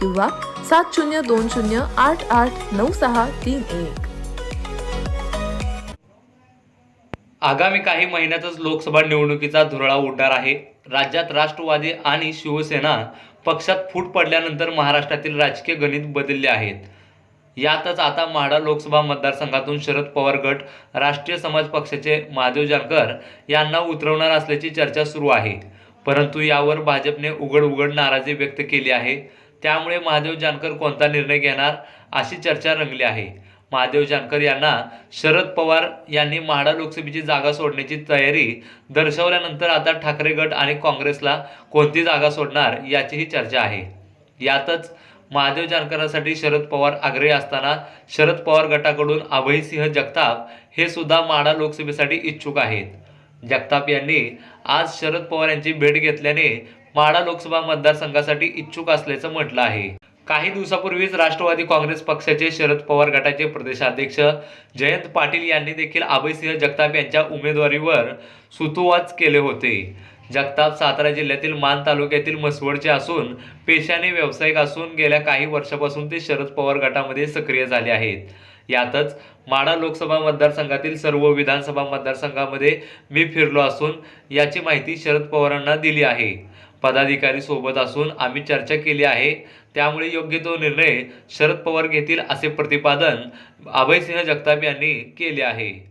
किंवा सात शून्य दोन शून्य आठ आठ नऊ सहा तीन एक. आगामी काही महिन्यातच लोकसभा निवडणुकीचा धुरळा उडणार आहे. राज्यात राष्ट्रवादी आणि शिवसेना पक्षात फूट पडल्यानंतर महाराष्ट्रातील राजकीय गणित बदलले आहेत. यातच आता म्हाडा लोकसभा मतदारसंघातून शरद पवार गट राष्ट्रीय समाज पक्षाचे महादेव जानकर यांना उतरवणार असल्याची चर्चा सुरू आहे. परंतु यावर भाजपने उघड उघड नाराजी व्यक्त केली आहे. त्यामुळे महादेव जानकर कोणता निर्णय घेणार अशी चर्चा रंगली आहे. महादेव जानकर यांना शरद पवार यांनी म्हाडा लोकसभेची जागा सोडण्याची तयारी दर्शवल्यानंतर आता ठाकरे गट आणि काँग्रेसला कोणती जागा सोडणार याचीही चर्चा आहे. यातच महादेव जानकरांसाठी शरद पवार आग्रही असताना शरद पवार गटाकडून अभयसिंह जगताप हे सुद्धा माढा लोकसभेसाठी इच्छुक आहेत. जगताप यांनी आज शरद पवार यांची भेट घेतल्याने माढा लोकसभा मतदारसंघासाठी इच्छुक असल्याचं म्हटलं आहे. काही दिवसापूर्वीच राष्ट्रवादी काँग्रेस पक्षाचे शरद पवार गटाचे प्रदेशाध्यक्ष जयंत पाटील यांनी देखील अभयसिंह जगताप यांच्या उमेदवारीवर सुतोवाच केले होते. जगताप सातारा जिल्ह्यातील मान तालुक्यातील मसवडचे असून पेशाने व्यावसायिक असून गेल्या काही वर्षापासून ते शरद पवार गटामध्ये सक्रिय झाले आहेत. यातच माडा लोकसभा मतदारसंघातील सर्व विधानसभा मतदारसंघामध्ये मी फिरलो असून याची माहिती शरद पवारांना दिली आहे. पदाधिकारी सोबत असून आम्ही चर्चा केली आहे. त्यामुळे योग्य तो निर्णय शरद पवार घेतील असे प्रतिपादन अभयसिंह जगताप यांनी केले आहे.